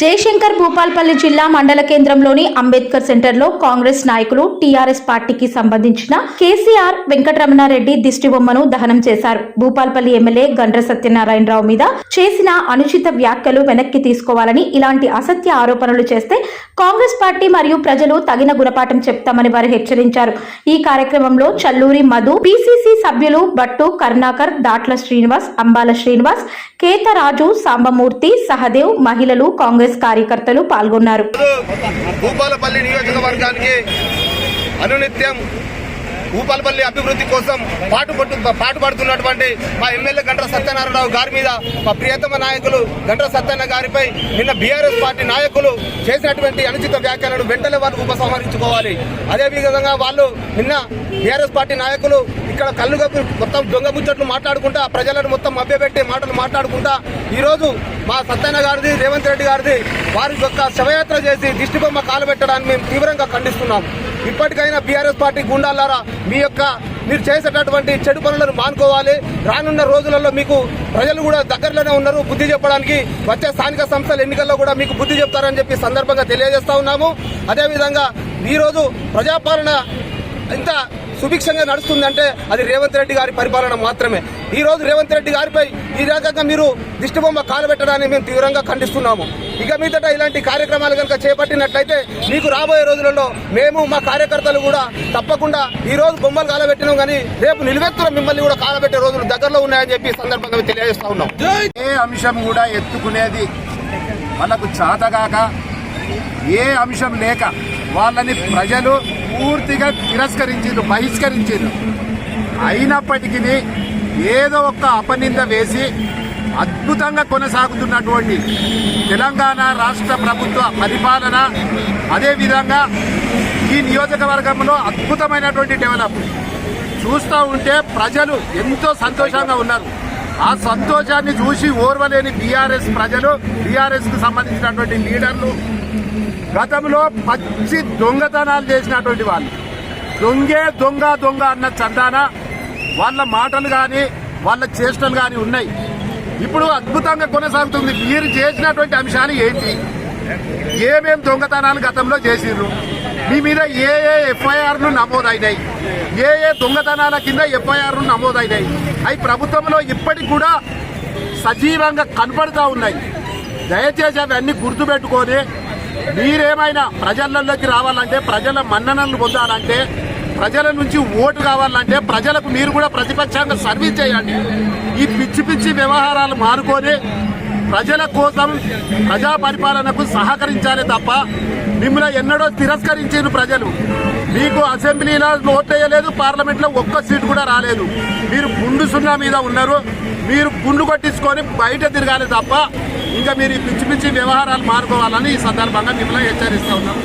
జయశంకర్ భూపాల్పల్లి జిల్లా మండల కేంద్రంలోని అంబేద్కర్ సెంటర్లో కాంగ్రెస్ నాయకులు టీఆర్ఎస్ పార్టీకి సంబంధించిన కేసీఆర్ వెంకటరమణారెడ్డి దిష్టి బొమ్మను దహనం చేశారు. భూపాల్పల్లి ఎమ్మెల్యే గండ్ర సత్యనారాయణరావు మీద చేసిన అనుచిత వ్యాఖ్యలు వెనక్కి తీసుకోవాలని ఇలాంటి అసత్య ఆరోపణలు చేస్తే కాంగ్రెస్ పార్టీ మరియు ప్రజలు తగిన గుణపాఠం చెప్తామని వారు హెచ్చరించారు. ఈ కార్యక్రమంలో చల్లూరి మధు పిసిసి సభ్యులు భట్టు కరుణాకర్ దాట్ల శ్రీనివాస్ అంబాల శ్రీనివాస్ కేతరాజు సాంబమూర్తి సహదేవ్ మహిళలు కాంగ్రెస్ కార్యకర్తలు పాల్గొన్నారు. భూపాలపల్లి నియోజకవర్గానికి అనునిత్యం భూపాలపల్లి అభివృద్ధి కోసం పాటుపడు పాటుపడుతున్నటువంటి మా ఎమ్మెల్యే గంట్ర సత్యనారాయణరావు గారి మీద మా ప్రియతమ నాయకులు గంట్ర సత్యనారాయణ గారిపై నిన్న బీఆర్ఎస్ పార్టీ నాయకులు చేసినటువంటి అనుచిత వ్యాఖ్యలను వెంటనే వారు ఉపసంహరించుకోవాలి. అదే విధంగా వాళ్ళు నిన్న బీఆర్ఎస్ పార్టీ నాయకులు ఇక్కడ కళ్ళు కప్పి మొత్తం దొంగ ముచ్చట్లు మాట్లాడుకుంటా ప్రజలను మొత్తం మభ్యపెట్టి మాటలు మాట్లాడుకుంటా ఈరోజు మా సత్యన్న గారిది రేవంత్ రెడ్డి గారిది వారి యొక్క శవయాత్ర చేసి దిష్టిబొమ్మ కాలు పెట్టడాన్ని మేము తీవ్రంగా ఖండిస్తున్నాం. ఇప్పటికైనా బీఆర్ఎస్ పార్టీ గుండాలారా మీ యొక్క మీరు చేసేటటువంటి చెడు పనులను మానుకోవాలి. రానున్న రోజులలో మీకు ప్రజలు కూడా దగ్గరలోనే ఉన్నారు. బుద్ధి చెప్పడానికి వచ్చే స్థానిక సంస్థల ఎన్నికల్లో కూడా మీకు బుద్ధి చెప్తారని చెప్పి సందర్భంగా తెలియజేస్తా ఉన్నాము. అదేవిధంగా ఈరోజు ప్రజాపాలన ఇంత సుభిక్షంగా నడుస్తుందంటే అది రేవంత్ రెడ్డి గారి పరిపాలన మాత్రమే. ఈ రోజు రేవంత్ రెడ్డి గారిపై ఈ రకంగా మీరు దిష్టిబొమ్మ కాలబెట్టడాన్ని మేము తీవ్రంగా ఖండిస్తున్నాము. ఇక మీదట ఇలాంటి కార్యక్రమాలు కనుక చేపట్టినట్లయితే మీకు రాబోయే రోజులలో మేము మా కార్యకర్తలు కూడా తప్పకుండా ఈ రోజు బొమ్మలు కాలబెట్టినాం కానీ రేపు నిలువెత్తున మిమ్మల్ని కూడా కాలబెట్టే రోజులు దగ్గరలో ఉన్నాయని చెప్పి సందర్భంగా తెలియజేస్తా ఉన్నాం. ఏ అంశం కూడా ఎత్తుకునేది వాళ్ళకు చాతగాక ఏ అంశం లేక వాళ్ళని ప్రజలు పూర్తిగా తిరస్కరించారు బహిష్కరించారు అయినప్పటికీ ఏదో ఒక్క అపనింద వేసి అద్భుతంగా కొనసాగుతున్నటువంటి తెలంగాణ రాష్ట్ర ప్రభుత్వ పరిపాలన అదేవిధంగా ఈ నియోజకవర్గంలో అద్భుతమైనటువంటి డెవలప్. చూస్తూ ఉంటే ప్రజలు ఎంతో సంతోషంగా ఉన్నారు. ఆ సంతోషాన్ని చూసి ఓర్వలేని బీఆర్ఎస్ ప్రజలు బీఆర్ఎస్కు సంబంధించినటువంటి లీడర్లు గతంలో పచ్చి దొంగతనాలు చేసినటువంటి వాళ్ళు. దొంగే దొంగ దొంగ అన్న చందాన వాళ్ళ మాటలు కానీ వాళ్ళ చేష్టలు కానీ ఉన్నాయి. ఇప్పుడు అద్భుతంగా కొనసాగుతుంది. మీరు చేసినటువంటి అంశాలు ఏంటి? ఏమేం దొంగతనాలు గతంలో చేసిర్రు? మీ మీద ఏ ఏ ఎఫ్ఐఆర్లు నమోదైనాయి? ఏ ఏ దొంగతనాల కింద ఎఫ్ఐఆర్లు నమోదైనాయి? అవి ప్రభుత్వంలో ఇప్పటికి కూడా సజీవంగా కనపడుతూ ఉన్నాయి. దయచేసి అవన్నీ గుర్తుపెట్టుకొని మీరేమైనా ప్రజలలోకి రావాలంటే ప్రజల మన్ననలు పొందాలంటే ప్రజల నుంచి ఓటు కావాలంటే ప్రజలకు మీరు కూడా ప్రతిపక్షంగా సర్వీస్ చేయండి. ఈ పిచ్చి పిచ్చి వ్యవహారాలు మానుకొని ప్రజల కోసం ప్రజా పరిపాలనకు సహకరించాలి తప్ప మిమ్మల్ని ఎన్నడో తిరస్కరించారు ప్రజలు. మీకు అసెంబ్లీలో ఓట్లేయలేదు పార్లమెంట్లో ఒక్క సీటు కూడా రాలేదు. మీరు గుండు సున్నా మీద ఉన్నారు. మీరు గుండు కొట్టించుకొని బయట తిరగాలి తప్ప ఇంకా మీరు పిచ్చి పిచ్చి వ్యవహారాలు మానుకోవాలని ఈ సందర్భంగా మిమ్మల్ని హెచ్చరిస్తా ఉన్నాం.